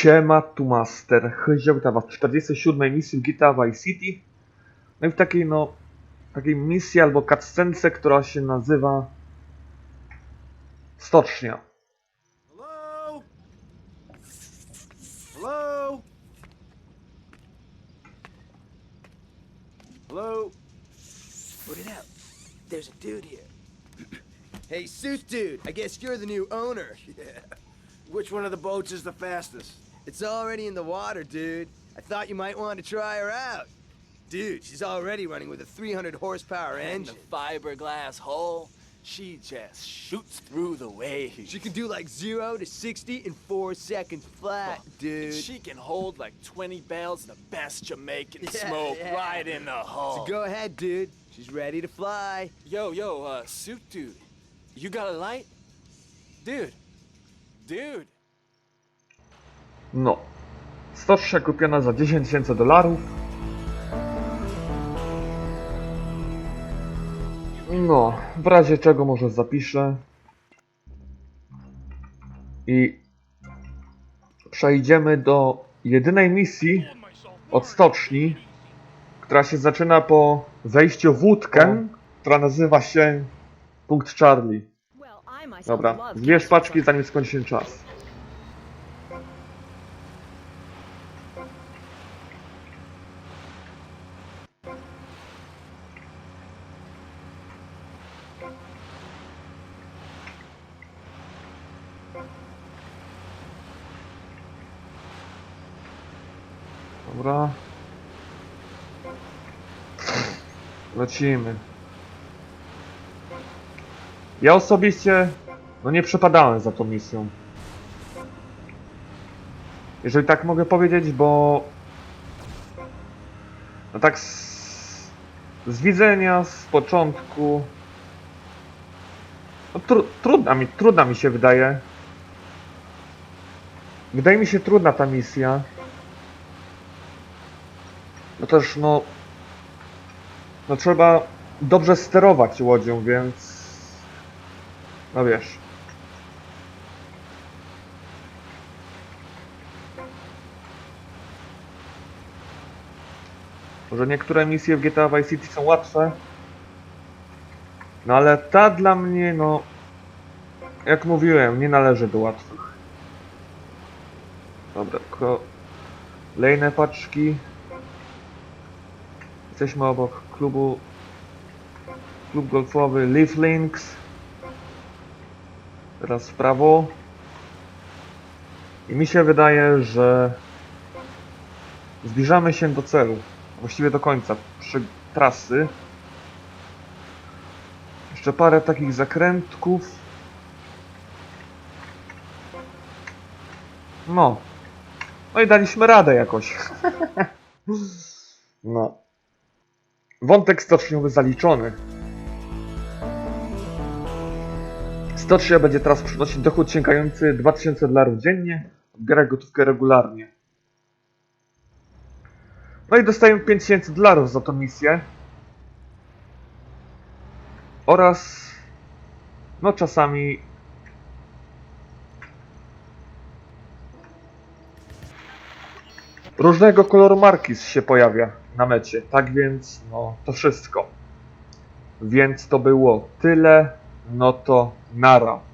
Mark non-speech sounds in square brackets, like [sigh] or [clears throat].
Siema, tu Master. Witam was w 47 misji GTA Vice City. No i w takiej, no, takiej misji albo cutscence, która się nazywa Stocznia. Hello? Hello? Hello? Put it out. There's a dude here. [clears throat] hey, suit dude. I guess you're the new owner. [laughs] Which one of the boats is the fastest? It's already in the water, dude. I thought you might want to try her out. Dude, she's already running with a 300 horsepower And the fiberglass hull, she just shoots through the waves. She can do like 0 to 60 in 4 seconds flat, dude. She can hold like 20 bales of the best Jamaican Yeah, smoke yeah. right in the hull. So go ahead, dude. She's ready to fly. Yo, yo, uh, suit dude. You got a light? Dude. Dude. No. Stocznia kupiona za 10 tysięcy dolarów. No, w razie czego może zapiszę. I przejdziemy do jedynej misji od stoczni, która się zaczyna po wejściu w łódkę, która nazywa się Punkt Charlie. Dobra, dwie szpaczki zanim skończy się czas. Dobra. Lecimy. Ja osobiście no nie przepadałem za tą misją. Jeżeli tak mogę powiedzieć, bo no tak z, z widzenia z początku no tru, trudna mi, trudna mi się wydaje. Wydaje mi się trudna ta misja. No też no no trzeba dobrze sterować łodzią, więc no wiesz. Może niektóre misje w GTA Vice City są łatwe. No ale ta dla mnie, no... Jak mówiłem, nie należy do łatwych. Dobra, kolejne paczki. Jesteśmy obok klubu... Klub golfowy Leaf Links. Teraz w prawo. I mi się wydaje, że zbliżamy się do celu. Właściwie do końca przy trasy. Jeszcze parę takich zakrętków. No. No i daliśmy radę jakoś. [laughs] no. Wątek stoczniowy zaliczony. Stocznia będzie teraz przynosić dochód sięgający 2000 dolarów dziennie. Odbiera gotówkę regularnie. No i dostajemy 5000 dolarów za tą misję. Oraz no czasami różnego koloru markis się pojawia na mecie. Tak więc no to wszystko. Więc to było tyle. No to nara.